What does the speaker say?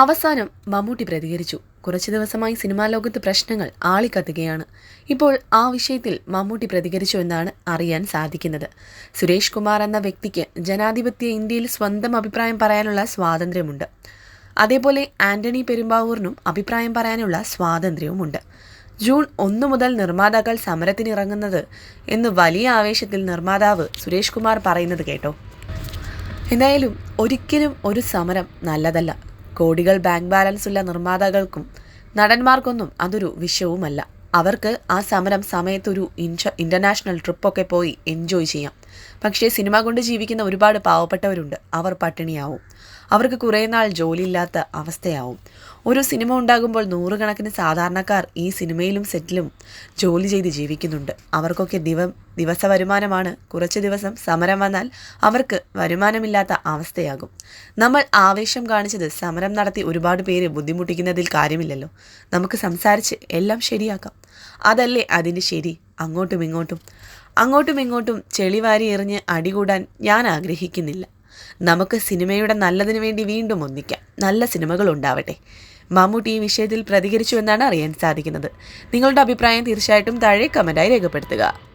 അവസാനം മമ്മൂട്ടി പ്രതികരിച്ചു. കുറച്ചു ദിവസമായി സിനിമാ ലോകത്ത് പ്രശ്നങ്ങൾ ആളിക്കത്തുകയാണ്. ഇപ്പോൾ ആ വിഷയത്തിൽ മമ്മൂട്ടി പ്രതികരിച്ചു എന്നാണ് അറിയാൻ സാധിക്കുന്നത്. സുരേഷ് കുമാർ എന്ന വ്യക്തിക്ക് ജനാധിപത്യ ഇന്ത്യയിൽ സ്വന്തം അഭിപ്രായം പറയാനുള്ള സ്വാതന്ത്ര്യമുണ്ട്. അതേപോലെ ആന്റണി പെരുമ്പാവൂറിനും അഭിപ്രായം പറയാനുള്ള സ്വാതന്ത്ര്യവുമുണ്ട്. ജൂൺ ഒന്ന് മുതൽ നിർമ്മാതാക്കൾ സമരത്തിനിറങ്ങുന്നത് എന്ന് വലിയ ആവേശത്തിൽ നിർമ്മാതാവ് സുരേഷ് കുമാർ പറയുന്നത് കേട്ടോ. എന്തായാലും ഒരിക്കലും ഒരു സമരം നല്ലതല്ല. കോടികൾ ബാങ്ക് ബാലൻസ് ഉള്ള നിർമ്മാതാക്കൾക്കും നടന്മാർക്കൊന്നും അതൊരു വിഷയവുമല്ല അവർക്ക് ആ സമരം സമയത്തൊരു ഇൻഷ ഇന്റർനാഷണൽ ട്രിപ്പൊക്കെ പോയി എൻജോയ് ചെയ്യാം. പക്ഷേ സിനിമ കൊണ്ട് ജീവിക്കുന്ന ഒരുപാട് പാവപ്പെട്ടവരുണ്ട്. അവർ പട്ടിണിയാവും. അവർക്ക് കുറേ നാൾ ജോലിയില്ലാത്ത അവസ്ഥയാവും. ഒരു സിനിമ ഉണ്ടാകുമ്പോൾ നൂറുകണക്കിന് സാധാരണക്കാർ ഈ സിനിമയിലും സെറ്റിലും ജോലി ചെയ്ത് ജീവിക്കുന്നുണ്ട്. അവർക്കൊക്കെ ദിവ ദിവസ വരുമാനമാണ്. കുറച്ച് ദിവസം സമരം വന്നാൽ അവർക്ക് വരുമാനമില്ലാത്ത അവസ്ഥയാകും. നമ്മൾ ആവേശം കാണിച്ചത് സമരം നടത്തി ഒരുപാട് പേര് ബുദ്ധിമുട്ടിക്കുന്നതിൽ കാര്യമില്ലല്ലോ. നമുക്ക് സംസാരിച്ച് എല്ലാം ശരിയാക്കാം. അതല്ലേ അതിന്റെ ശരി? അങ്ങോട്ടും ഇങ്ങോട്ടും. അങ്ങോട്ടും ഇങ്ങോട്ടും ചെളിവാരി എറിഞ്ഞ് അടികൂടാൻ ഞാൻ ആഗ്രഹിക്കുന്നില്ല. നമുക്ക് സിനിമയുടെ നല്ലതിനു വേണ്ടി വീണ്ടും ഒന്നിക്കാം. നല്ല സിനിമകൾ ഉണ്ടാവട്ടെ. മമ്മൂട്ടി ഈ വിഷയത്തിൽ പ്രതികരിച്ചു എന്നാണ് അറിയാൻ സാധിക്കുന്നത്. നിങ്ങളുടെ അഭിപ്രായം തീർച്ചയായിട്ടും താഴെ കമന്റായി രേഖപ്പെടുത്തുക.